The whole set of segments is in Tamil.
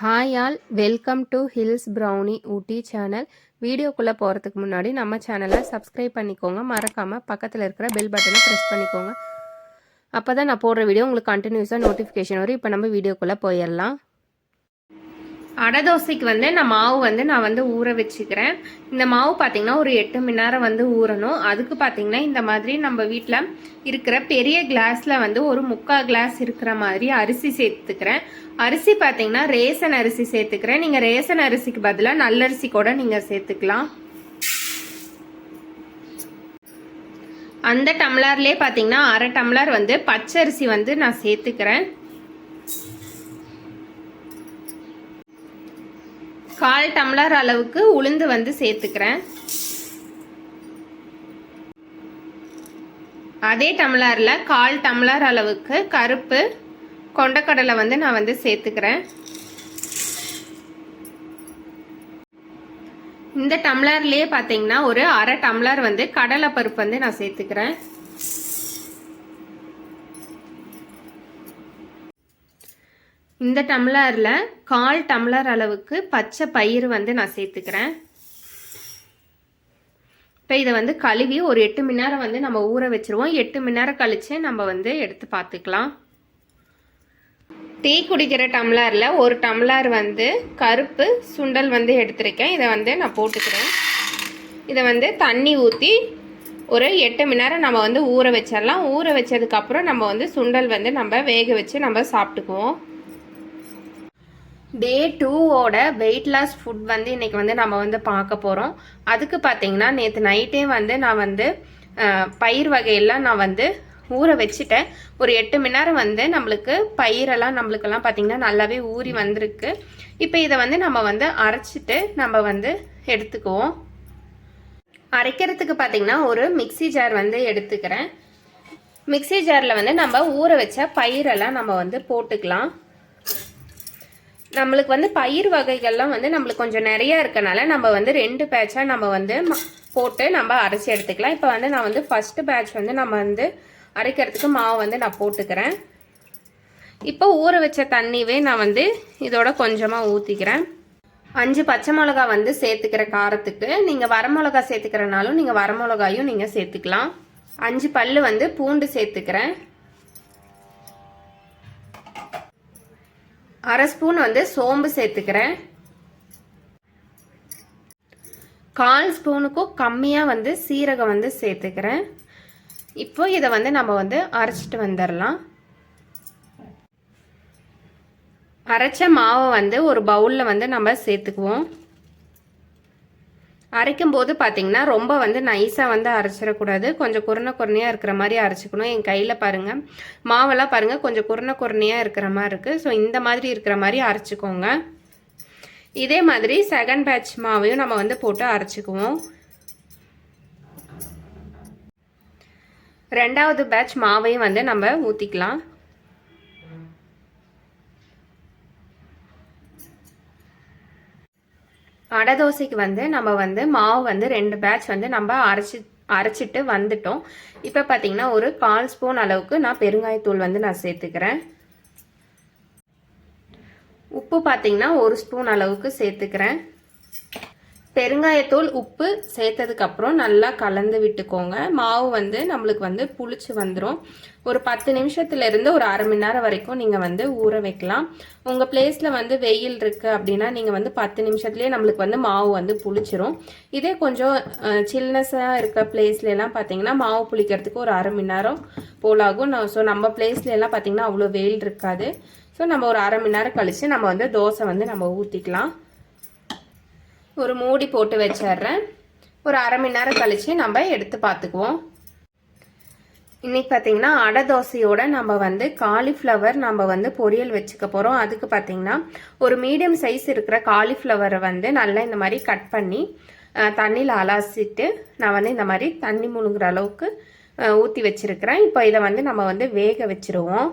Hi all welcome to hills brownie Ooty channel வீடியோக்குள்ளே போகிறதுக்கு முன்னாடி நம்ம சேனலை சப்ஸ்கிரைப் பண்ணிக்கோங்க. மறக்காமல் பக்கத்தில் இருக்கிற பெல் பட்டனை ப்ரெஸ் பண்ணிக்கோங்க. அப்போ தான் நான் போடுற வீடியோ உங்களுக்கு கண்டினியூஸாக நோட்டிஃபிகேஷன் வரும். இப்போ நம்ம வீடியோக்குள்ளே போயிடலாம். அடை தோசைக்கு வந்து நான் மாவு வந்து நான் வந்து ஊற வச்சுக்கிறேன். இந்த மாவு பார்த்தீங்கன்னா ஒரு எட்டு மணி நேரம் வந்து ஊறணும். அதுக்கு பார்த்தீங்கன்னா இந்த மாதிரி நம்ம வீட்டில் இருக்கிற பெரிய கிளாஸில் வந்து ஒரு முக்கால் கிளாஸ் இருக்கிற மாதிரி அரிசி சேர்த்துக்கிறேன். அரிசி பார்த்தீங்கன்னா ரேசன் அரிசி சேர்த்துக்கிறேன். நீங்கள் ரேசன் அரிசிக்கு பதிலாக நல்லரிசி கூட நீங்கள் சேர்த்துக்கலாம். அந்த டம்ளர்லேயே பார்த்தீங்கன்னா அரை டம்ளர் வந்து பச்சரிசி வந்து நான் சேர்த்துக்கிறேன். கால் டம்ளர் அளவுக்கு உளுந்து வந்து சேர்த்துக்கிறேன். அதே டம்ளரில் கால் டம்ளர் அளவுக்கு கருப்பு கொண்டக்கடலை வந்து நான் வந்து சேர்த்துக்கிறேன். இந்த டம்ளர்லேயே பார்த்தீங்கன்னா ஒரு அரை டம்ளர் வந்து கடலை பருப்பு வந்து நான் சேர்த்துக்கிறேன். இந்த டம்ளரில் கால் டம்ளர் அளவுக்கு பச்சை பயிறு வந்து நான் சேர்த்துக்கிறேன். இப்போ இதை வந்து கழுவி ஒரு எட்டு மணி நேரம் வந்து நம்ம ஊற வச்சுருவோம். எட்டு மணி நேரம் கழித்து நம்ம வந்து எடுத்து பார்த்துக்கலாம். டீ குடிக்கிற டம்ளரில் ஒரு டம்ளர் வந்து கருப்பு சுண்டல் வந்து எடுத்திருக்கேன். இதை வந்து நான் போட்டுக்கிறேன். இதை வந்து தண்ணி ஊற்றி ஒரு எட்டு மணி நேரம் நம்ம வந்து ஊற வச்சிடலாம். ஊற வச்சதுக்கப்புறம் நம்ம வந்து சுண்டல் வந்து நம்ம வேக வச்சு நம்ம சாப்பிட்டுக்குவோம். டே டூவோட வெயிட் லாஸ் ஃபுட் வந்து இன்னைக்கு வந்து நம்ம வந்து பார்க்க போகிறோம் அதுக்கு பார்த்தீங்கன்னா நேற்று நைட்டே வந்து நான் வந்து பயிர் வகையெல்லாம் நான் வந்து ஊற வச்சுட்டேன். ஒரு எட்டு மணி நேரம் வந்து நம்மளுக்கு பயிரெல்லாம் நம்மளுக்கெல்லாம் பார்த்தீங்கன்னா நல்லாவே ஊறி வந்திருக்கு. இப்போ இதை வந்து நம்ம வந்து அரைச்சிட்டு நம்ம வந்து எடுத்துக்குவோம். அரைக்கிறதுக்கு பார்த்தீங்கன்னா ஒரு மிக்சி ஜார் வந்து எடுத்துக்கிறேன். மிக்சி ஜாரில் வந்து நம்ம ஊற வச்ச பயிரெல்லாம் நம்ம வந்து போட்டுக்கலாம். நம்மளுக்கு வந்து பயிர் வகைகள்லாம் வந்து நம்மளுக்கு கொஞ்சம் நிறையா இருக்கனால நம்ம வந்து ரெண்டு பேட்சாக நம்ம வந்து போட்டு நம்ம அரைச்சி எடுத்துக்கலாம். இப்போ வந்து நான் வந்து ஃபஸ்ட்டு பேட்ச் வந்து நம்ம வந்து அரைக்கிறதுக்கு மாவு வந்து நான் போட்டுக்கிறேன். இப்போ ஊற வச்ச தண்ணிவே நான் வந்து இதோட கொஞ்சமாக ஊற்றிக்கிறேன் அஞ்சு பச்சை மிளகா வந்து சேர்த்துக்கிற காரத்துக்கு நீங்கள் வரமிளகா சேர்த்துக்கிறனாலும் நீங்கள் வரமிளகாயும் நீங்கள் சேர்த்துக்கலாம். அஞ்சு பல் வந்து பூண்டு சேர்த்துக்கிறேன். அரை ஸ்பூன் வந்து சோம்பு சேர்த்துக்கிறேன். கால் ஸ்பூனுக்கும் கம்மியாக வந்து சீரகம் வந்து சேர்த்துக்கிறேன். இப்போ இதை வந்து நம்ம வந்து அரைச்சிட்டு வந்துடலாம். அரைச்ச மாவை வந்து ஒரு பவுலில் வந்து நம்ம சேர்த்துக்குவோம். அரைக்கும் போது பார்த்தீங்கன்னா ரொம்ப வந்து நைஸாக வந்து அரைச்சிடக்கூடாது. கொஞ்சம் குருணை குருணையாக இருக்கிற மாதிரி அரைச்சிக்கணும். என் கையில் பாருங்கள் மாவெல்லாம் பாருங்கள் கொஞ்சம் குருணை குருணையாக இருக்கிற மாதிரி இருக்குது ஸோ இந்த மாதிரி இருக்கிற மாதிரி அரைச்சிக்கோங்க. இதே மாதிரி செகண்ட் பேட்ச் மாவையும் நம்ம வந்து போட்டு அரைச்சிக்குவோம். ரெண்டாவது பேட்ச் மாவையும் வந்து நம்ம ஊற்றிக்கலாம் அடை தோசைக்கு வந்து நம்ம வந்து மாவு வந்து ரெண்டு பேட்ச் வந்து நம்ம அரைச்சி அரைச்சிட்டு வந்துட்டோம். இப்போ பார்த்தீங்கன்னா ஒரு கால் ஸ்பூன் அளவுக்கு நான் பெருங்காயத்தூள் வந்து நான் சேர்த்துக்கிறேன். உப்பு பார்த்தீங்கன்னா ஒரு ஸ்பூன் அளவுக்கு சேர்த்துக்கிறேன். பெருங்காயத்தூள் உப்பு சேர்த்ததுக்கப்புறம் நல்லா கலந்து விட்டுக்கோங்க. மாவு வந்து நம்மளுக்கு வந்து புளிச்சு வந்துடும் ஒரு பத்து நிமிஷத்துலேருந்து ஒரு அரை மணி நேரம் வரைக்கும் நீங்கள் வந்து ஊற வைக்கலாம். உங்கள் பிளேஸில் வந்து வெயில் இருக்குது அப்படின்னா நீங்கள் வந்து பத்து நிமிஷத்துலேயே நம்மளுக்கு வந்து மாவு வந்து புளிச்சிரும். இதே கொஞ்சம் சில்னஸாக இருக்க பிளேஸ்லலாம் பார்த்தீங்கன்னா மாவு புளிக்கிறதுக்கு ஒரு அரை மணி நேரம் போலாகும். ஸோ நம்ம பிளேஸ்லலாம் பார்த்தீங்கன்னா அவ்வளோ வெயில் இருக்காது. ஸோ நம்ம ஒரு அரை மணி நேரம் கழித்து நம்ம வந்து தோசை வந்து நம்ம ஊற்றிக்கலாம் ஒரு மூடி போட்டு வச்சிட்றேன். ஒரு அரை மணி நேரம் கழித்து நம்ம எடுத்து பார்த்துக்குவோம். இன்றைக்கி பார்த்தீங்கன்னா அடை தோசையோட நம்ம வந்து காலிஃப்ளவர் நம்ம வந்து பொரியல் வச்சுக்க போகிறோம் அதுக்கு பார்த்தீங்கன்னா ஒரு மீடியம் சைஸ் இருக்கிற காலிஃப்ளவரை வந்து நல்லா இந்த மாதிரி கட் பண்ணி தண்ணியில் அலாசிட்டு நான் வந்து இந்த மாதிரி தண்ணி முழுங்குற அளவுக்கு ஊற்றி வச்சுருக்கிறேன். இப்போ இதை வந்து நம்ம வந்து வேக வச்சுருவோம்.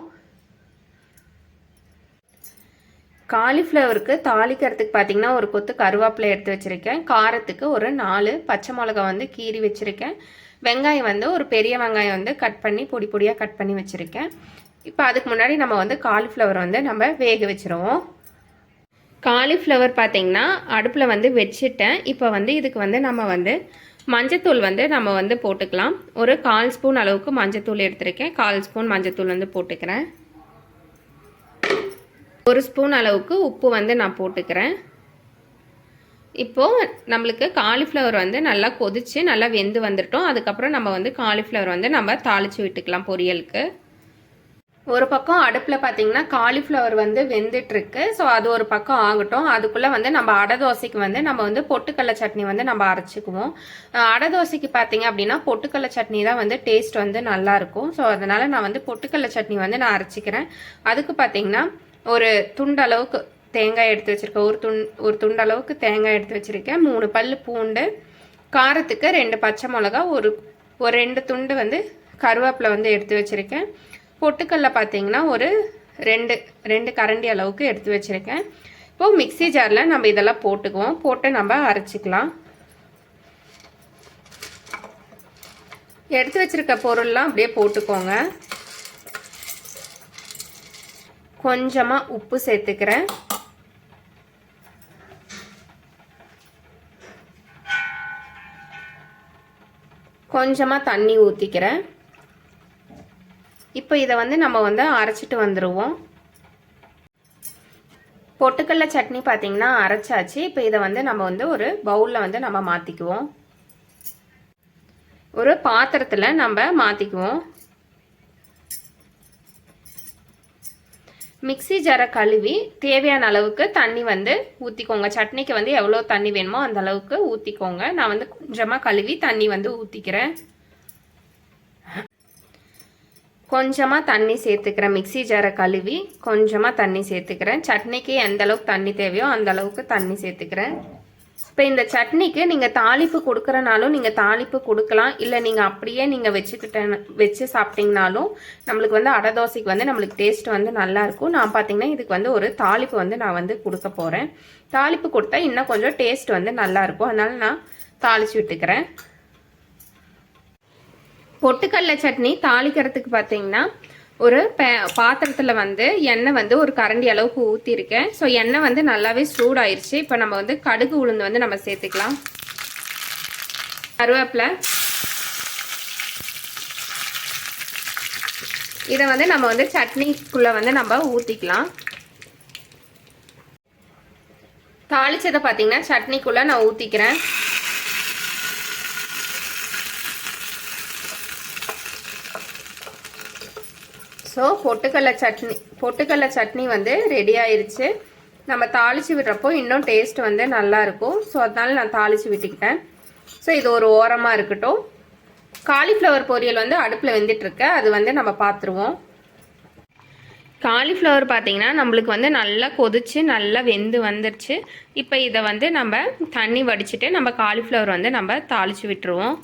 காலிஃப்ளவருக்கு தாளிக்கிறதுக்கு பார்த்தீங்கன்னா ஒரு கொத்து கருவேப்பிலை எடுத்து வச்சுருக்கேன். காரத்துக்கு ஒரு நாலு பச்சை மிளகா வந்து கீறி வச்சுருக்கேன். வெங்காயம் வந்து ஒரு பெரிய வெங்காயம் வந்து கட் பண்ணி பொடி பொடியாக கட் பண்ணி வச்சுருக்கேன். இப்போ அதுக்கு முன்னாடி நம்ம வந்து காலிஃப்ளவர் வந்து நம்ம வேக வச்சுருவோம். காலிஃப்ளவர் பார்த்தீங்கன்னா அடுப்பில் வந்து வச்சுட்டேன். இப்போ வந்து இதுக்கு வந்து நம்ம வந்து மஞ்சத்தூள் வந்து நம்ம வந்து போட்டுக்கலாம். ஒரு கால் ஸ்பூன் அளவுக்கு மஞ்சத்தூள் எடுத்திருக்கேன். கால் ஸ்பூன் மஞ்சத்தூள் வந்து போட்டுக்கிறேன். ஒரு ஸ்பூன் அளவுக்கு உப்பு வந்து நான் போட்டுக்கிறேன். இப்போது நம்மளுக்கு காலிஃப்ளவர் வந்து நல்லா கொதித்து நல்லா வெந்து வந்துட்டோம். அதுக்கப்புறம் நம்ம வந்து காலிஃப்ளவர் வந்து நம்ம தாளித்து விட்டுக்கலாம் பொரியலுக்கு. ஒரு பக்கம் அடுப்பில் பார்த்தீங்கன்னா காலிஃப்ளவர் வந்து வெந்துட்டுருக்கு. ஸோ அது ஒரு பக்கம் ஆகட்டும். அதுக்குள்ளே வந்து நம்ம அடை தோசைக்கு வந்து நம்ம வந்து பொட்டுக்கடலை சட்னி வந்து நம்ம அரைச்சிக்குவோம். அடை தோசைக்கு பார்த்தீங்க அப்படின்னா பொட்டுக்கடலை சட்னி தான் வந்து டேஸ்ட் வந்து நல்லாயிருக்கும் ஸோ அதனால் நான் வந்து பொட்டுக்கடலை சட்னி வந்து நான் அரைச்சிக்கிறேன். அதுக்கு பார்த்தீங்கன்னா ஒரு துண்டு அளவுக்கு தேங்காய் எடுத்து வச்சுருக்கேன். ஒரு துண் ஒரு துண்டு அளவுக்கு தேங்காய் எடுத்து வச்சுருக்கேன். மூணு பல் பூண்டு காரத்துக்கு ரெண்டு பச்சை மிளகா ஒரு ஒரு ரெண்டு துண்டு வந்து கருவேப்பிலை வந்து எடுத்து வச்சுருக்கேன். பொட்டுக்கல்ல பார்த்தீங்கன்னா ஒரு ரெண்டு ரெண்டு கரண்டி அளவுக்கு எடுத்து வச்சுருக்கேன். இப்போது மிக்ஸி ஜாரில் நம்ம இதெல்லாம் போட்டுக்குவோம். போட்டு நம்ம அரைச்சிக்கலாம். எடுத்து வச்சுருக்க பொருள்லாம் அப்படியே போட்டுக்கோங்க. கொஞ்சமாக உப்பு சேர்த்துக்கிறேன். கொஞ்சமாக தண்ணி ஊற்றிக்கிறேன் இப்போ இதை வந்து நம்ம வந்து அரைச்சிட்டு வந்துடுவோம் பொட்டுக்கடல சட்னி பார்த்தீங்கன்னா அரைச்சாச்சு. இப்போ இதை வந்து நம்ம வந்து ஒரு பவுலில் வந்து நம்ம மாற்றிக்குவோம் ஒரு பாத்திரத்தில் நம்ம மாற்றிக்குவோம் மிக்ஸி ஜரை கழுவி தேவையான அளவுக்கு தண்ணி வந்து ஊற்றிக்கோங்க சட்னிக்கு வந்து எவ்வளோ தண்ணி வேணுமோ அந்த அளவுக்கு ஊற்றிக்கோங்க நான் வந்து கொஞ்சமாக கழுவி தண்ணி வந்து ஊற்றிக்கிறேன் கொஞ்சமாக தண்ணி சேர்த்துக்கிறேன். மிக்ஸி ஜரை கழுவி கொஞ்சமாக தண்ணி சேர்த்துக்கிறேன். சட்னிக்கு எந்த அளவுக்கு தண்ணி தேவையோ அந்த அளவுக்கு தண்ணி சேர்த்துக்கிறேன். இப்போ இந்த சட்னிக்கு நீங்கள் தாளிப்பு கொடுக்குறனாலும் நீங்கள் தாளிப்பு கொடுக்கலாம். இல்லை நீங்கள் அப்படியே நீங்கள் வச்சுக்கிட்ட வச்சு சாப்பிட்டீங்கனாலும் நம்மளுக்கு வந்து அடை தோசைக்கு வந்து நம்மளுக்கு டேஸ்ட் வந்து நல்லாயிருக்கும் நான் பார்த்தீங்கன்னா இதுக்கு வந்து ஒரு தாளிப்பு வந்து நான் வந்து கொடுக்க போகிறேன் தாளிப்பு கொடுத்தா இன்னும் கொஞ்சம் டேஸ்ட் வந்து நல்லாயிருக்கும் அதனால் நான் தாளித்து விட்டுக்கிறேன். பொட்டுக்கடலை சட்னி தாளிக்கிறதுக்கு பார்த்தீங்கன்னா ஒரு பே பாத்திரத்தில் வந்து எண்ணெய் வந்து ஒரு கரண்டி அளவுக்கு ஊற்றிருக்கேன் ஸோ எண்ணெய் வந்து நல்லாவே சூடாயிருச்சு. இப்போ நம்ம வந்து கடுகு உளுந்து வந்து நம்ம சேர்த்துக்கலாம். கருவேப்பிலை. இதை வந்து நம்ம வந்து சட்னிக்குள்ளே வந்து நம்ம ஊற்றிக்கலாம் தாளிச்சதை பார்த்தீங்கன்னா சட்னிக்குள்ளே நான் ஊற்றிக்கிறேன் ஸோ பொட்டுக்கடலை சட்னி பொட்டுக்கடலை சட்னி வந்து ரெடி ஆயிடுச்சு நம்ம தாளித்து விடுறப்போ இன்னும் டேஸ்ட் வந்து நல்லாயிருக்கும் ஸோ அதனால நான் தாளித்து விட்டுக்கிட்டேன். ஸோ இது ஒரு ஓரமாக இருக்கட்டும். காலிஃப்ளவர் பொரியல் வந்து அடுப்பில் வெந்துட்டுருக்கு அது வந்து நம்ம பார்த்துருவோம் காலிஃப்ளவர் பார்த்திங்கன்னா நம்மளுக்கு வந்து நல்லா கொதிச்சு நல்லா வெந்து வந்துருச்சு. இப்போ இதை வந்து நம்ம தண்ணி வடிச்சிட்டு நம்ம காலிஃப்ளவர் வந்து நம்ம தாளித்து விட்டுருவோம்.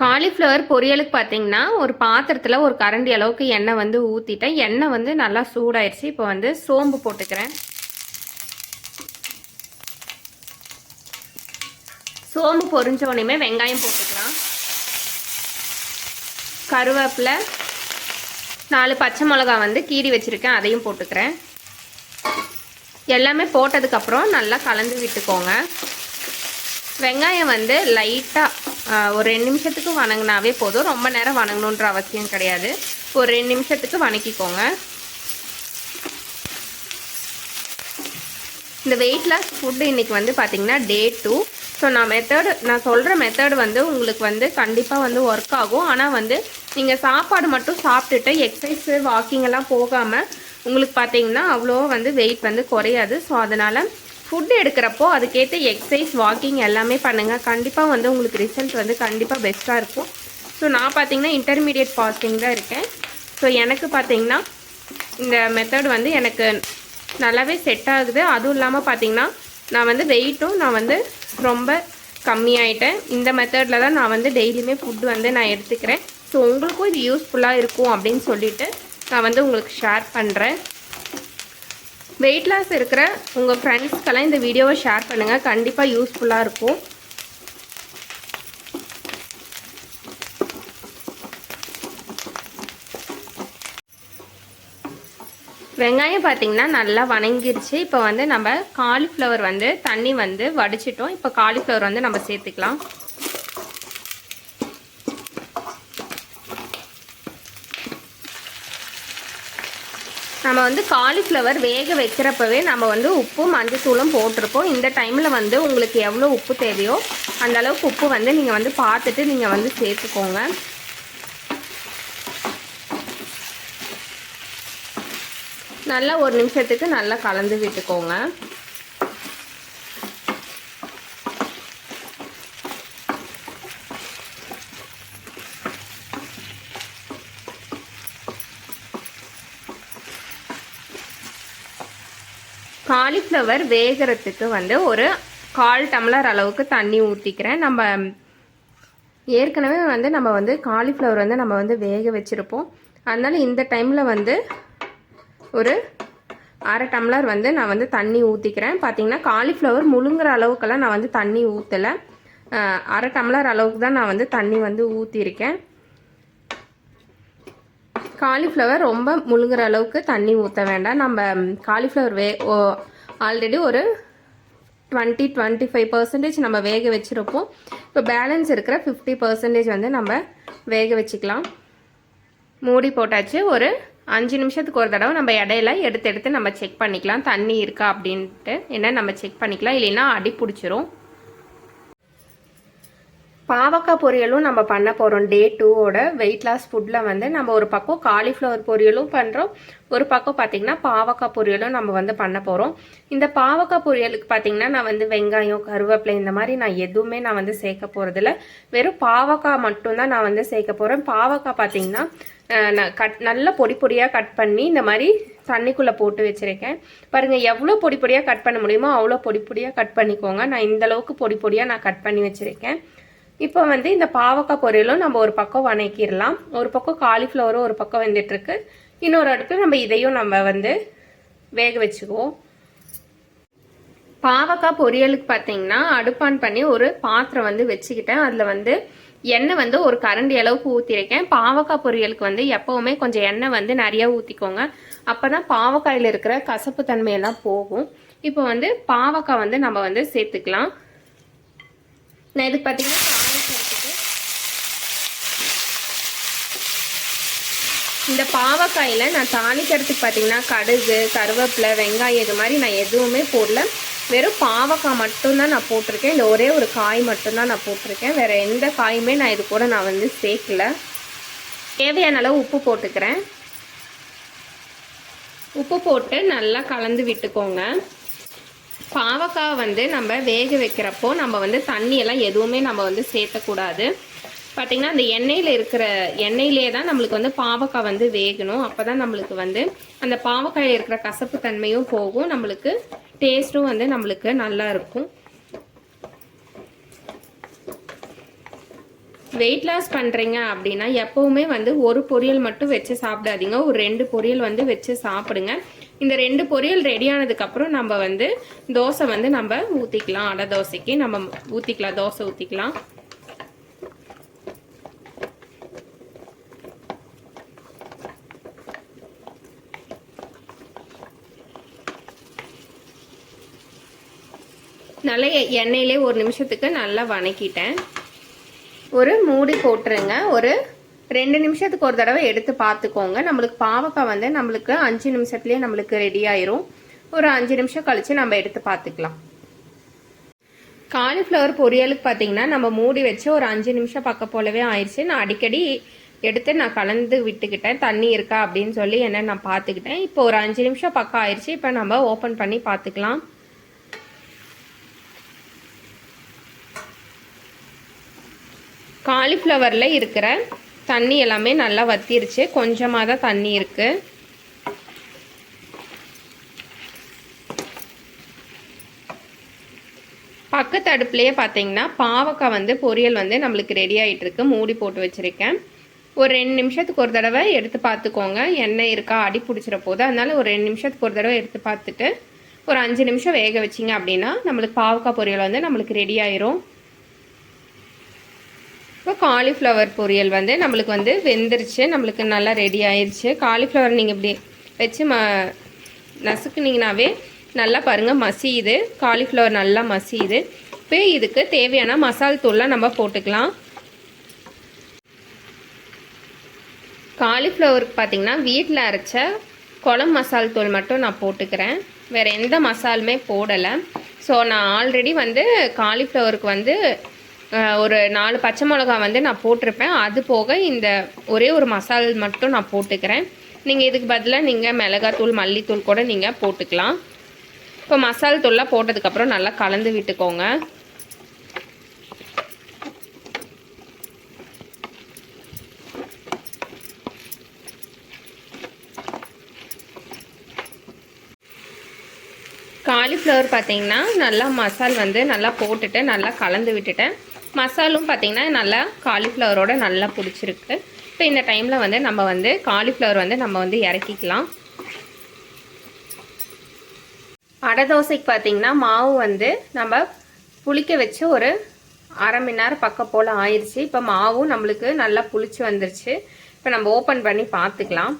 காலிஃப்ளவர் பொரியலுக்கு பார்த்தீங்கன்னா ஒரு பாத்திரத்தில் ஒரு கரண்டி அளவுக்கு எண்ணெய் வந்து ஊற்றிட்டேன் எண்ணெய் வந்து நல்லா சூடாயிருச்சு. இப்போ வந்து சோம்பு போட்டுக்கிறேன். சோம்பு பொரிஞ்ச வெங்காயம் போட்டுக்கலாம். கருவேப்பிலை நாலு பச்சை மிளகா வந்து கீறி வச்சுருக்கேன். அதையும் போட்டுக்கிறேன். எல்லாமே போட்டதுக்கப்புறம் நல்லா கலந்து விட்டுக்கோங்க. வெங்காயம் வந்து லைட்டாக ஒரு ரெண்டு நிமிஷத்துக்கு வணங்கினாவே போதும். ரொம்ப நேரம் வணங்கணுன்ற அவசியம் கிடையாது. ஒரு ரெண்டு நிமிஷத்துக்கு வணக்கிக்கோங்க. இந்த வெயிட் லாஸ் ஃபுட்டு இன்றைக்கி வந்து பார்த்திங்கன்னா டே டூ ஸோ நான் மெத்தட் நான் சொல்கிற மெத்தட் வந்து உங்களுக்கு வந்து கண்டிப்பாக வந்து ஒர்க் ஆகும். ஆனால் வந்து நீங்கள் சாப்பாடு மட்டும் சாப்பிட்டுட்டு எக்ஸசைஸு வாக்கிங் எல்லாம் போகாமல் உங்களுக்கு பார்த்தீங்கன்னா அவ்வளோ வந்து வெயிட் வந்து குறையாது. ஸோ அதனால் ஃபுட் எடுக்கிறப்போ அதுக்கேற்ற எக்ஸசைஸ் வாக்கிங் எல்லாமே பண்ணுங்கள் கண்டிப்பாக வந்து உங்களுக்கு ரிசல்ட் வந்து கண்டிப்பாக பெஸ்ட்டாக இருக்கும். ஸோ நான் பார்த்தீங்கன்னா இன்டர்மீடியட் ஃபாஸ்டிங் தான் இருக்கேன். ஸோ எனக்கு பார்த்தீங்கன்னா இந்த மெத்தட் வந்து எனக்கு நல்லாவே செட் ஆகுது. அதுவும் இல்லாமல் பார்த்தீங்கன்னா நான் வந்து வெயிட்டும் நான் வந்து ரொம்ப கம்மியாயிட்டேன். இந்த மெத்தடில் தான் நான் வந்து டெய்லியுமே ஃபுட் வந்து நான் எடுத்துக்கிறேன். ஸோ உங்களுக்கும் இது யூஸ்ஃபுல்லாக இருக்கும் அப்படின்னு சொல்லிவிட்டு நான் வந்து உங்களுக்கு ஷேர் பண்ணுறேன் வெயிட் லாஸ் இருக்கிற உங்கள் ஃப்ரெண்ட்ஸ்க்கெல்லாம் இந்த வீடியோவை ஷேர் பண்ணுங்கள் கண்டிப்பாக யூஸ்ஃபுல்லாக இருக்கும். வெங்காயம் பார்த்தீங்கன்னா நல்லா வணங்கிருச்சு. இப்போ வந்து நம்ம காலிஃப்ளவர் வந்து தண்ணி வந்து வடிச்சிட்டோம். இப்போ காலிஃப்ளவர் வந்து நம்ம சேர்த்துக்கலாம். நம்ம வந்து காலிஃப்ளவர் வேக வைக்கிறப்பவே நம்ம வந்து உப்பு மஞ்சத்தூளும் போட்டிருப்போம். இந்த டைமில் வந்து உங்களுக்கு எவ்வளோ உப்பு தேவையோ அந்த அளவுக்கு உப்பு வந்து நீங்கள் வந்து பார்த்துட்டு நீங்கள் வந்து சேர்த்துக்கோங்க. நல்லா ஒரு நிமிஷத்துக்கு நல்லா கலந்து விட்டுக்கோங்க. காலிஃப்ளவர் வேகிறதுக்கு வந்து ஒரு கால் டம்ளர் அளவுக்கு தண்ணி ஊற்றிக்கிறேன் நம்ம ஏற்கனவே வந்து நம்ம வந்து காலிஃப்ளவர் வந்து நம்ம வந்து வேக வச்சுருப்போம். அதனால் இந்த டைமில் வந்து ஒரு அரை டம்ளர் வந்து நான் வந்து தண்ணி ஊற்றிக்கிறேன் பார்த்தீங்கன்னா காலிஃப்ளவர் முழுங்குற அளவுக்கெல்லாம் நான் வந்து தண்ணி ஊற்றலை அரை டம்ளர் அளவுக்கு தான் நான் வந்து தண்ணி வந்து ஊற்றிருக்கேன் காலிஃப்ளவர் ரொம்ப முழுங்குற அளவுக்கு தண்ணி ஊற்ற வேண்டாம். நம்ம காலிஃப்ளவர் வே ஆல்ரெடி ஒரு டுவெண்ட்டி டுவெண்ட்டி ஃபைவ் பர்சன்டேஜ் நம்ம வேக வச்சுருப்போம். இப்போ பேலன்ஸ் இருக்கிற ஃபிஃப்டி பர்சன்டேஜ் வந்து நம்ம வேக வச்சுக்கலாம். மூடி போட்டாச்சு ஒரு அஞ்சு நிமிஷத்துக்கு ஒரு தடவை நம்ம இடையில எடுத்து எடுத்து நம்ம செக் பண்ணிக்கலாம். தண்ணி இருக்கா அப்படின்ட்டு. என்ன நம்ம செக் பண்ணிக்கலாம் இல்லைன்னா அடி பிடிச்சிரும். பாவக்காய் பொரியலும் நம்ம பண்ண போகிறோம் டே டூவோட வெயிட் லாஸ் ஃபுட்டில் வந்து நம்ம ஒரு பக்கம் காலிஃப்ளவர் பொரியலும் பண்ணுறோம் ஒரு பக்கம் பார்த்திங்கன்னா பாவக்காய் பொரியலும் நம்ம வந்து பண்ண போகிறோம் இந்த பாவக்காய் பொரியலுக்கு பார்த்திங்கன்னா நான் வந்து வெங்காயம் கருவேப்பிலை இந்த மாதிரி நான் எதுவுமே நான் வந்து சேர்க்க போகிறதில்ல வெறும் பாவக்காய் மட்டும்தான் நான் வந்து சேர்க்க போகிறேன் பாவக்காய் பார்த்திங்கன்னா நான் கட் நல்லா பொடி பொடியாக கட் பண்ணி இந்த மாதிரி தண்ணிக்குள்ளே போட்டு வச்சுருக்கேன். பாருங்கள் எவ்வளோ பொடி பொடியாக கட் பண்ண முடியுமோ அவ்வளோ பொடி பொடியாக கட் பண்ணிக்கோங்க. நான் இந்தளவுக்கு பொடி பொடியாக நான் கட் பண்ணி வச்சுருக்கேன். இப்போ வந்து இந்த பாவக்காய் பொரியலும் நம்ம ஒரு பக்கம் வணக்கிடலாம். ஒரு பக்கம் காலிஃப்ளவரும் ஒரு பக்கம் வந்துட்டுருக்கு. இன்னொரு அடுப்பில் நம்ம இதையும் நம்ம வந்து வேக வச்சுக்குவோம். பாவக்காய் பொரியலுக்கு பார்த்தீங்கன்னா அடுப்பான் பண்ணி ஒரு பாத்திரம் வந்து வச்சுக்கிட்டேன். அதில் வந்து எண்ணெய் வந்து ஒரு கரண்டி அளவுக்கு ஊற்றிருக்கேன் பாவக்காய் பொரியலுக்கு வந்து எப்போவுமே கொஞ்சம் எண்ணெய் வந்து நிறையா ஊற்றிக்கோங்க அப்போ தான் பாவக்காயில் இருக்கிற கசப்பு தன்மையெல்லாம் போகும். இப்போ வந்து பாவக்காய் வந்து நம்ம வந்து சேர்த்துக்கலாம். நான் இதுக்கு பார்த்தீங்கன்னா இந்த பாவக்காயில் நான் தாளிக்கிறதுக்கு பார்த்தீங்கன்னா கடுகு கருவேப்பிலை வெங்காயம் இது மாதிரி நான் எதுவுமே போடல. வெறும் பாவக்காய் மட்டும்தான் நான் போட்டிருக்கேன். இந்த ஒரே ஒரு காய் மட்டும்தான் நான் போட்டிருக்கேன். வேறு எந்த காயுமே நான் இது கூட நான் வந்து சேர்க்கல. தேவையான அளவு உப்பு போட்டுக்கிறேன். உப்பு போட்டு நல்லா கலந்து விட்டுக்கோங்க. பாவக்காய் வந்து நம்ம வேக வைக்கிறப்போ நம்ம வந்து தண்ணியெல்லாம் எதுவுமே நம்ம வந்து சேர்த்தக்கூடாது. பார்த்திங்கன்னா அந்த எண்ணெயில் இருக்கிற எண்ணெயிலே தான் நம்மளுக்கு வந்து பாவக்காய் வந்து வேகணும். அப்போ தான் நம்மளுக்கு வந்து அந்த பாவக்காயில் இருக்கிற கசப்பு தன்மையும் போகும். நம்மளுக்கு டேஸ்ட்டும் வந்து நம்மளுக்கு நல்லா இருக்கும். வெயிட் லாஸ் பண்ணுறீங்க அப்படின்னா எப்போவுமே வந்து ஒரு பொரியல் மட்டும் வச்சு சாப்பிடாதீங்க. ஒரு ரெண்டு பொரியல் வந்து வச்சு சாப்பிடுங்க. இந்த ரெண்டு பொரியல் ரெடி ஆனதுக்கப்புறம் நம்ம வந்து தோசை வந்து நம்ம ஊற்றிக்கலாம் அடை தோசைக்கு நம்ம ஊற்றிக்கலாம் தோசை ஊற்றிக்கலாம் நல்லா எண்ணெயிலே ஒரு நிமிஷத்துக்கு நல்லா வணக்கிட்டேன். ஒரு மூடி போட்டுருங்க. ஒரு ரெண்டு நிமிஷத்துக்கு ஒரு தடவை எடுத்து பார்த்துக்கோங்க. நம்மளுக்கு பாவக்காய் வந்து நம்மளுக்கு அஞ்சு நிமிஷத்துலேயே நம்மளுக்கு ரெடி ஆயிரும். ஒரு அஞ்சு நிமிஷம் கழித்து நம்ம எடுத்து பார்த்துக்கலாம். காலிஃப்ளவர் பொரியலுக்கு பார்த்தீங்கன்னா நம்ம மூடி வச்சு ஒரு அஞ்சு நிமிஷம் பக்கம் போலவே ஆயிடுச்சு. நான் அடிக்கடி எடுத்து நான் கலந்து விட்டுக்கிட்டேன். தண்ணி இருக்கா அப்படின்னு சொல்லி என்ன நான் பார்த்துக்கிட்டேன். இப்போ ஒரு அஞ்சு நிமிஷம் பக்கம் ஆயிடுச்சு. இப்போ நம்ம ஓப்பன் பண்ணி பார்த்துக்கலாம். காலிஃப்ளவரில் இருக்கிற தண்ணி எல்லாமே நல்லா வத்திருச்சு. கொஞ்சமாக தான் தண்ணி இருக்குது பக்கத்து அடுப்புலேயே பார்த்தீங்கன்னா பாவக்காய் வந்து பொரியல் வந்து நம்மளுக்கு ரெடி ஆகிட்டுருக்கு மூடி போட்டு வச்சுருக்கேன். ஒரு ரெண்டு நிமிஷத்துக்கு ஒரு தடவை எடுத்து பார்த்துக்கோங்க எண்ணெய் இருக்கா அடி பிடிச்சிட போது அதனால ஒரு ரெண்டு நிமிஷத்துக்கு ஒரு தடவை எடுத்து பார்த்துட்டு ஒரு அஞ்சு நிமிஷம் வேக வச்சிங்க அப்படின்னா நம்மளுக்கு பாவக்காய் பொரியல் வந்து நம்மளுக்கு ரெடி ஆயிரும். இப்போ காலிஃப்ளவர் பொரியல் வந்து நம்மளுக்கு வந்து வெந்துருச்சு நம்மளுக்கு நல்லா ரெடி ஆயிடுச்சு காலிஃப்ளவர் நீங்கள் இப்படி வச்சு ம நசுக்குனிங்கனாவே நல்லா பாருங்கள் மசியுது. காலிஃப்ளவர் நல்லா மசியுது. இப்போ இதுக்கு தேவையான மசால் தூள்லாம் நம்ம போட்டுக்கலாம். காலிஃப்ளவருக்கு பார்த்திங்கன்னா வீட்டில் அரைச்ச குழம்பு மசால் தூள் மட்டும் நான் போட்டுக்கிறேன். வேறு எந்த மசாலுமே போடலை. ஸோ நான் ஆல்ரெடி வந்து காலிஃப்ளவருக்கு வந்து ஒரு நாலு பச்சை மிளகா வந்து நான் போட்டிருப்பேன். அது போக இந்த ஒரே ஒரு மசால் மட்டும் நான் போட்டுக்கிறேன். நீங்கள் இதுக்கு பதிலாக நீங்கள் மிளகாத்தூள் மல்லித்தூள் கூட நீங்கள் போட்டுக்கலாம். இப்போ மசால் தூள்லாம் போட்டதுக்கப்புறம் நல்லா கலந்து விட்டுக்கோங்க. காலிஃப்ளவர் பார்த்தீங்கன்னா நல்லா மசால் வந்து நல்லா போட்டுட்டு நல்லா கலந்து விட்டுட்டேன். மசாலும் பார்த்தீங்கன்னா நல்லா காலிஃப்ளவரோட நல்லா பிடிச்சிருக்கு. இப்போ இந்த டைமில் வந்து நம்ம வந்து காலிஃப்ளவர் வந்து நம்ம வந்து இறக்கிக்கலாம். அடை தோசைக்கு பார்த்தீங்கன்னா மாவு வந்து நம்ம புளிக்க வச்சு ஒரு அரை மணி நேரம் பக்கம் போல் ஆயிடுச்சு இப்போ மாவும் நம்மளுக்கு நல்லா புளிச்சு வந்துருச்சு. இப்போ நம்ம ஓப்பன் பண்ணி பார்த்துக்கலாம்.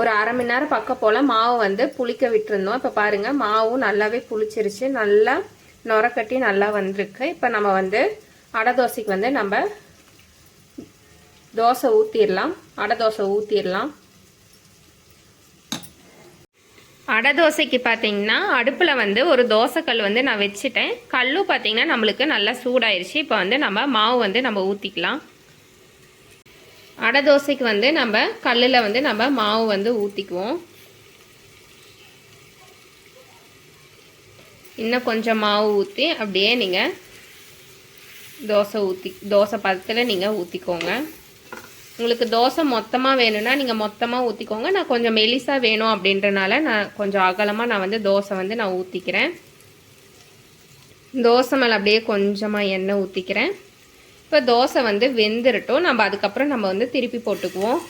ஒரு அரை மணி நேரம் பக்கம் போல் மாவு வந்து புளிக்க விட்டுருந்தோம். இப்போ பாருங்கள் மாவும் நல்லாவே புளிச்சிருச்சு. நல்லா நுரக்கட்டி நல்லா வந்திருக்கு. இப்போ நம்ம வந்து அடை தோசைக்கு வந்து நம்ம தோசை ஊற்றிடலாம் அடை தோசை ஊற்றிடலாம் அடை தோசைக்கு பார்த்தீங்கன்னா அடுப்பில் வந்து ஒரு தோசைக்கல் வந்து நான் வச்சுட்டேன். கல்லும் பார்த்தீங்கன்னா நம்மளுக்கு நல்லா சூடாயிருச்சு. இப்போ வந்து நம்ம மாவு வந்து நம்ம ஊற்றிக்கலாம் அடை தோசைக்கு வந்து நம்ம கல்லில் வந்து நம்ம மாவு வந்து ஊற்றிக்குவோம் இன்னும் கொஞ்சம் மாவு ஊற்றி அப்படியே நீங்கள் தோசை ஊற்றி தோசை பதத்தில் நீங்கள் ஊற்றிக்கோங்க உங்களுக்கு தோசை மொத்தமாக வேணும்னா நீங்கள் மொத்தமாக ஊற்றிக்கோங்க நான் கொஞ்சம் மெலிசாக வேணும் அப்படின்றனால நான் கொஞ்சம் அகலமாக நான் வந்து தோசை வந்து நான் ஊற்றிக்கிறேன் தோசை மேலே அப்படியே கொஞ்சமாக எண்ணெய் ஊற்றிக்கிறேன் இப்போ தோசை வந்து வெந்துரட்டும். நம்ம அதுக்கப்புறம் நம்ம வந்து திருப்பி போட்டுக்குவோம்.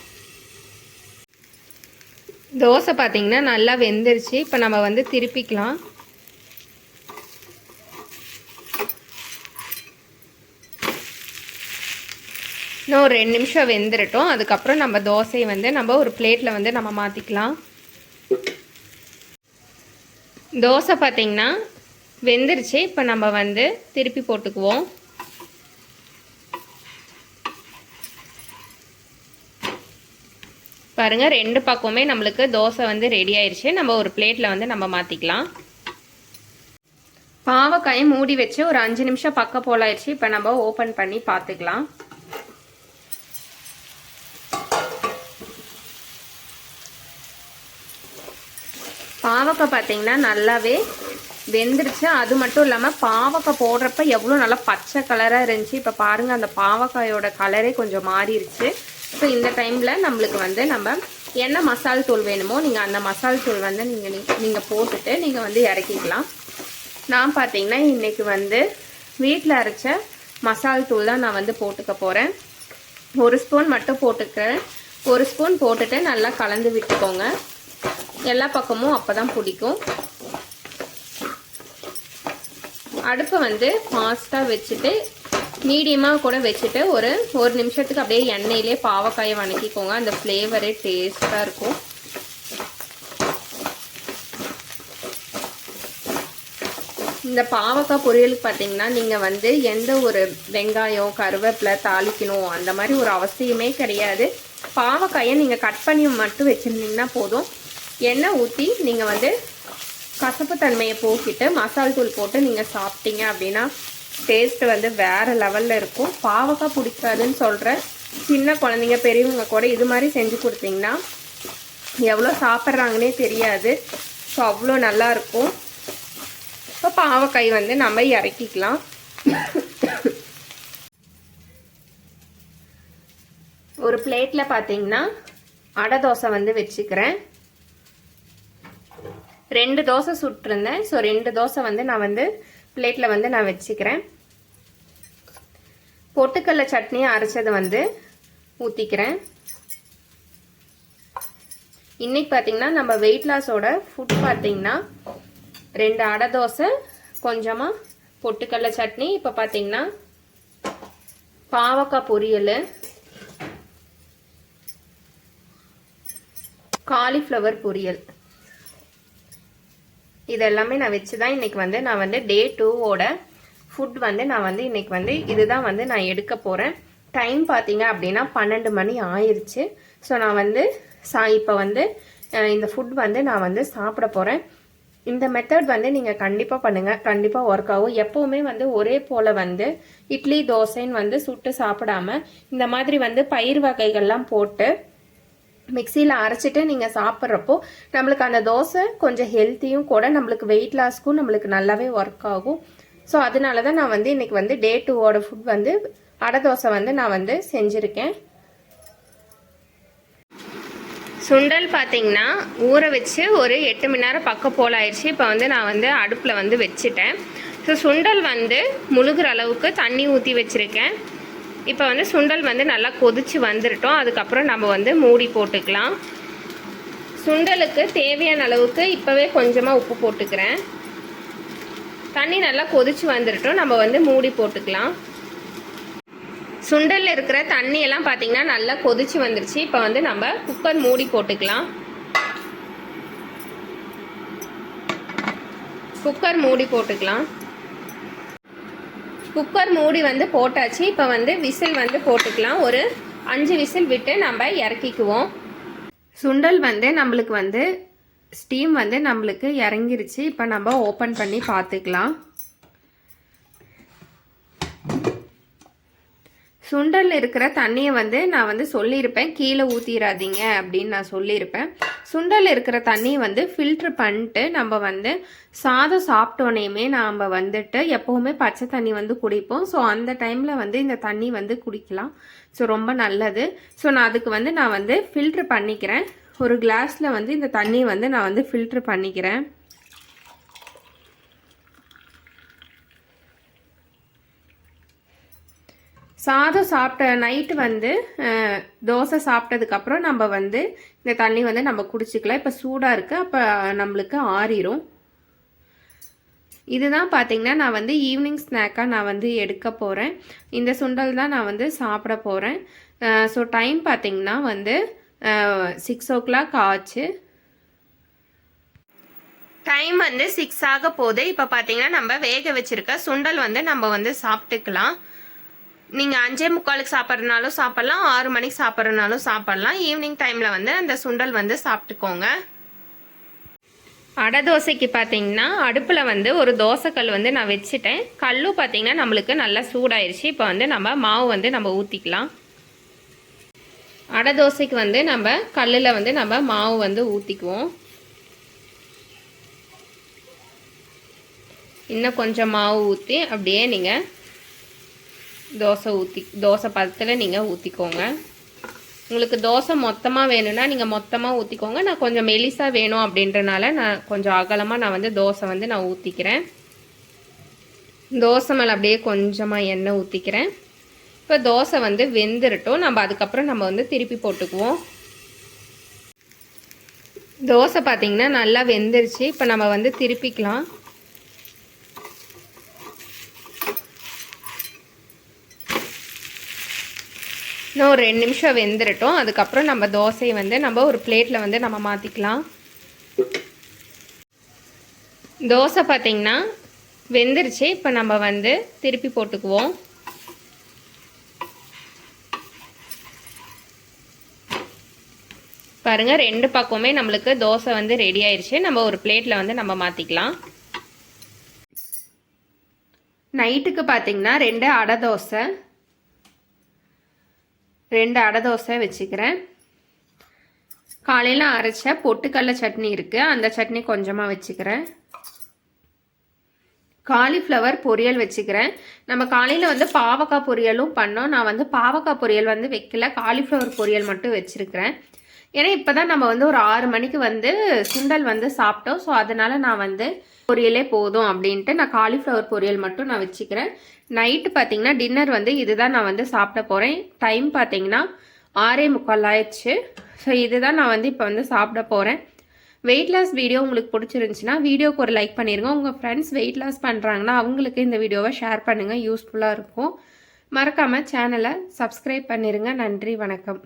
தோசை பார்த்திங்கன்னா நல்லா வெந்துருச்சு. இப்போ நம்ம வந்து திருப்பிக்கலாம். இன்னும் ஒரு ரெண்டு நிமிஷம் வெந்துரட்டும். அதுக்கப்புறம் நம்ம தோசையை வந்து நம்ம ஒரு பிளேட்டில் வந்து நம்ம மாற்றிக்கலாம் தோசை பார்த்தீங்கன்னா வெந்துருச்சு. இப்போ நம்ம வந்து திருப்பி போட்டுக்குவோம். பாருங்கள் ரெண்டு பக்கமுமே நம்மளுக்கு தோசை வந்து ரெடி ஆயிடுச்சு நம்ம ஒரு பிளேட்டில் வந்து நம்ம மாற்றிக்கலாம் பாவக்காயை மூடி வச்சு ஒரு அஞ்சு நிமிஷம் பக்கம் போலாயிடுச்சு இப்போ நம்ம ஓப்பன் பண்ணி பார்த்துக்கலாம் பாவக்காய் பார்த்தீங்கன்னா நல்லாவே வெந்துருச்சு. அது மட்டும் இல்லாமல் பாவக்காய் போடுறப்ப எவ்வளோ நல்லா பச்சை கலராக இருந்துச்சு. இப்போ பாருங்கள் அந்த பாவக்காயோட கலரே கொஞ்சம் மாறிடுச்சு ஸோ இந்த டைமில் நம்மளுக்கு வந்து நம்ம என்ன மசால் தூள் வேணுமோ நீங்கள் அந்த மசால் தூள் வந்து நீங்கள் நீங்கள் போட்டுட்டு நீங்கள் வந்து இறக்கிக்கலாம். நான் பார்த்தீங்கன்னா இன்றைக்கி வந்து வீட்டில் அரைச்ச மசால் தூள் தான் நான் வந்து போட்டுக்க போகிறேன் ஒரு ஸ்பூன் மட்டும் போட்டுக்கிறேன். ஒரு ஸ்பூன் போட்டுட்டு நல்லா கலந்து விட்டுக்கோங்க. எல்லா பக்கமும் அப்போ தான் பிடிக்கும். அடுப்பை வந்து ஃபாஸ்ட்டாக வச்சுட்டு மீடியமாக கூட வச்சுட்டு ஒரு ஒரு நிமிஷத்துக்கு அப்படியே எண்ணெயிலே பாவக்காயை வணக்கிக்கோங்க. அந்த ஃப்ளேவரே டேஸ்ட்டாக இருக்கும். இந்த பாவக்காய் பொரியலுக்கு பார்த்தீங்கன்னா நீங்கள் வந்து எந்த ஒரு வெங்காயம் கருவேப்பிலை தாளிக்கணும் அந்த மாதிரி ஒரு அவசியமே கிடையாது. பாவக்காயை நீங்கள் கட் பண்ணி மட்டும் வச்சுருந்தீங்கன்னா போதும். எண்ணெய் ஊற்றி நீங்கள் வந்து கசப்பு தன்மையை போக்கிட்டு மசால் தூள் போட்டு நீங்கள் சாப்பிட்டீங்க அப்படின்னா டேஸ்ட்டு வந்து வேறு லெவலில் இருக்கும். பாவக்காய் பிடிக்காதுன்னு சொல்கிற சின்ன குழந்தைங்க பெரியவங்க கூட இது மாதிரி செஞ்சு கொடுத்தீங்கன்னா எவ்வளோ சாப்பிட்றாங்கன்னே தெரியாது. ஸோ அவ்வளோ நல்லாயிருக்கும் இப்போ பாவக்காய் வந்து நம்ம இறக்கிக்கலாம். ஒரு பிளேட்டில் பார்த்தீங்கன்னா அடை தோசை வந்து வச்சுக்கிறேன். ரெண்டு தோசை சுட்டிருந்தேன். ஸோ ரெண்டு தோசை வந்து நான் வந்து பிளேட்டில் வந்து நான் வச்சுக்கிறேன். பொட்டுக்கடல சட்னியை அரைச்சதை வந்து ஊற்றிக்கிறேன் இன்னைக்கு பார்த்தீங்கன்னா நம்ம வெயிட் லாஸோட ஃபுட் பார்த்தீங்கன்னா ரெண்டு அடை தோசை கொஞ்சமாக பொட்டுக்கடல சட்னி இப்போ பார்த்தீங்கன்னா பாவக்காய் பொரியல் காலிஃப்ளவர் பொரியல். இது எல்லாமே நான் வச்சு தான் இன்றைக்கி வந்து நான் வந்து டே டூவோட ஃபுட் வந்து நான் வந்து இன்றைக்கி வந்து இதுதான் வந்து நான் எடுக்க போகிறேன் டைம் பார்த்தீங்க அப்படின்னா பன்னெண்டு மணி ஆயிடுச்சு ஸோ நான் வந்து சா இப்போ வந்து இந்த ஃபுட் வந்து நான் வந்து சாப்பிட போகிறேன் இந்த மெத்தட் வந்து நீங்கள் கண்டிப்பாக பண்ணுங்கள் கண்டிப்பாக ஒர்க் ஆகும். எப்போவுமே வந்து ஒரே போல் வந்து இட்லி தோசைன்னு வந்து சுட்டு சாப்பிடாம இந்த மாதிரி வந்து பயிர் வகைகள்லாம் போட்டு மிக்சியில் அரைச்சிட்டு நீங்கள் சாப்பிட்றப்போ நம்மளுக்கு அந்த தோசை கொஞ்சம் ஹெல்த்தியும் கூட நம்மளுக்கு வெயிட் லாஸ்க்கும் நம்மளுக்கு நல்லாவே ஒர்க் ஆகும். ஸோ அதனால தான் நான் வந்து இன்றைக்கி வந்து டே டூவோட ஃபுட் வந்து அடை தோசை வந்து நான் வந்து செஞ்சுருக்கேன். சுண்டல் பார்த்தீங்கன்னா ஊற வச்சு ஒரு எட்டு மணி நேரம் பக்கம் போல் ஆயிடுச்சு. இப்போ வந்து நான் வந்து அடுப்பில் வந்து வச்சுட்டேன். ஸோ சுண்டல் வந்து முழுகிற அளவுக்கு தண்ணி ஊற்றி வச்சுருக்கேன். இப்போ வந்து சுண்டல் வந்து நல்லா கொதிச்சு வந்துருட்டோம். அதுக்கப்புறம் நம்ம வந்து மூடி போட்டுக்கலாம். சுண்டலுக்கு தேவையான அளவுக்கு இப்போவே கொஞ்சமாக உப்பு போட்டுக்கிறேன். தண்ணி நல்லா கொதிச்சு வந்துருட்டோம். நம்ம வந்து மூடி போட்டுக்கலாம். சுண்டலில் இருக்கிற தண்ணியெல்லாம் பார்த்திங்கன்னா நல்லா கொதிச்சு வந்துருச்சு. இப்போ வந்து நம்ம குக்கர் மூடி போட்டுக்கலாம். குக்கர் மூடி போட்டுக்கலாம். குக்கர் மூடி வந்து போட்டாச்சு. இப்போ வந்து விசில் வந்து போட்டுக்கலாம். ஒரு அஞ்சு விசில் விட்டு நம்ம இறக்கிக்குவோம். சுண்டல் வந்து நம்மளுக்கு வந்து ஸ்டீம் வந்து நம்மளுக்கு இறங்கிருச்சு. இப்போ நம்ம ஓப்பன் பண்ணி பார்த்துக்கலாம். சுண்டலில் இருக்கிற தண்ணியை வந்து நான் வந்து சொல்லியிருப்பேன். கீழே ஊற்றிடாதீங்க அப்படின்னு நான் சொல்லியிருப்பேன். சுண்டலில் இருக்கிற தண்ணியை வந்து ஃபில்ட்ரு பண்ணிட்டு நம்ம வந்து சாதம் சாப்பிட்டோனையுமே நாம் வந்துட்டு எப்போவுமே பச்சை தண்ணி வந்து குடிப்போம். ஸோ அந்த டைமில் வந்து இந்த தண்ணி வந்து குடிக்கலாம். ஸோ ரொம்ப நல்லது. ஸோ நான் அதுக்கு வந்து நான் வந்து ஃபில்ட்ரு பண்ணிக்கிறேன். ஒரு கிளாஸில் வந்து இந்த தண்ணியை வந்து நான் வந்து ஃபில்ட்ரு பண்ணிக்கிறேன். சாதம் சாப்பிட்ட நைட்டு வந்து தோசை சாப்பிட்டதுக்கப்புறம் நம்ம வந்து இந்த தண்ணி வந்து நம்ம குடிச்சிக்கலாம். இப்போ சூடாக இருக்குது அப்போ நம்மளுக்கு ஆறிடும் இதுதான் பார்த்தீங்கன்னா நான் வந்து ஈவினிங் ஸ்நாக்காக நான் வந்து எடுக்க போகிறேன் இந்த சுண்டல் தான் நான் வந்து சாப்பிட போகிறேன் ஸோ டைம் பார்த்தீங்கன்னா வந்து சிக்ஸ் ஓ கிளாக் ஆச்சு. டைம் வந்து சிக்ஸ் ஆக போகுது. இப்போ பார்த்தீங்கன்னா நம்ம வேக வச்சுருக்க சுண்டல் வந்து நம்ம வந்து சாப்பிட்டுக்கலாம். நீங்கள் அஞ்சே முக்காலுக்கு சாப்பிட்றதுனாலும் சாப்பிட்லாம் ஆறு மணிக்கு சாப்பிட்றதுனாலும் சாப்பிட்லாம். ஈவினிங் டைமில் வந்து அந்த சுண்டல் வந்து சாப்பிட்டுக்கோங்க. அடை தோசைக்கு பார்த்தீங்கன்னா அடுப்பில் வந்து ஒரு தோசைக்கல் வந்து நான் வச்சுட்டேன். கல்லும் பார்த்தீங்கன்னா நம்மளுக்கு நல்லா சூடாயிருச்சு. இப்போ வந்து நம்ம மாவு வந்து நம்ம ஊற்றிக்கலாம் அடை தோசைக்கு வந்து நம்ம கல்லில் வந்து நம்ம மாவு வந்து ஊற்றிக்குவோம் இன்னும் கொஞ்சம் மாவு ஊற்றி அப்படியே நீங்கள் தோசை ஊற்றி தோசை பதத்தில் நீங்கள் ஊற்றிக்கோங்க உங்களுக்கு தோசை மொத்தமாக வேணும்னா நீங்கள் மொத்தமாக ஊற்றிக்கோங்க நான் கொஞ்சம் மெலிசாக வேணும் அப்படின்றனால நான் கொஞ்சம் அகலமாக நான் வந்து தோசை வந்து நான் ஊற்றிக்கிறேன் தோசை மேலே அப்படியே கொஞ்சமாக எண்ணெய் ஊற்றிக்கிறேன் இப்போ தோசை வந்து வெந்துருட்டோம். நம்ம அதுக்கப்புறம் நம்ம வந்து திருப்பி போட்டுக்குவோம். தோசை பார்த்திங்கன்னா நல்லா வெந்துருச்சு. இப்போ நம்ம வந்து திருப்பிக்கலாம். இன்னும் ஒரு ரெண்டு நிமிஷம் வெந்துடட்டும் அதுக்கப்புறம் நம்ம தோசையை வந்து நம்ம ஒரு பிளேட்டில் வந்து நம்ம மாற்றிக்கலாம் தோசை பார்த்திங்கன்னா வெந்துருச்சு. இப்போ நம்ம வந்து திருப்பி போட்டுக்குவோம். பாருங்க ரெண்டு பக்கமே நம்மளுக்கு தோசை வந்து ரெடி ஆயிடுச்சு நம்ம ஒரு பிளேட்டில் வந்து நம்ம மாற்றிக்கலாம் நைட்டுக்கு பார்த்தீங்கன்னா ரெண்டு அடை தோசை. ரெண்டு அடை தோசை வச்சுக்கிறேன். காலையில் அரைச்ச பொட்டுக்கடலை சட்னி இருக்குது அந்த சட்னி கொஞ்சமாக வச்சுக்கிறேன். காலிஃப்ளவர் பொரியல் வச்சுக்கிறேன். நம்ம காலையில் வந்து பாவக்காய் பொரியலும் பண்ணோம். நான் வந்து பாவக்காய் பொரியல் வந்து வைக்கல. காலிஃப்ளவர் பொரியல் மட்டும் வச்சுருக்கிறேன். ஏன்னா இப்போ தான் நம்ம வந்து ஒரு ஆறு மணிக்கு வந்து சுண்டல் வந்து சாப்பிட்டோம். ஸோ அதனால் நான் வந்து பொரியலே போதும் அப்படின்ட்டு நான் காலிஃப்ளவர் பொரியல் மட்டும் நான் வச்சுக்கிறேன். நைட்டு பார்த்தீங்கன்னா டின்னர் வந்து இதுதான் நான் வந்து சாப்பிட போகிறேன் டைம் பார்த்தீங்கன்னா ஆறே முக்கால் ஆயிடுச்சு. ஸோ இதுதான் நான் வந்து இப்போ வந்து சாப்பிட போகிறேன் வெயிட் லாஸ் வீடியோ உங்களுக்கு பிடிச்சிருந்துச்சின்னா வீடியோக்கு ஒரு லைக் பண்ணிடுங்க உங்கள் ஃப்ரெண்ட்ஸ் வெயிட் லாஸ் பண்ணுறாங்கன்னா அவங்களுக்கு இந்த வீடியோவை ஷேர் பண்ணுங்கள் யூஸ்ஃபுல்லாக இருக்கும். மறக்காமல் சேனலை சப்ஸ்கிரைப் பண்ணிடுங்க நன்றி வணக்கம்.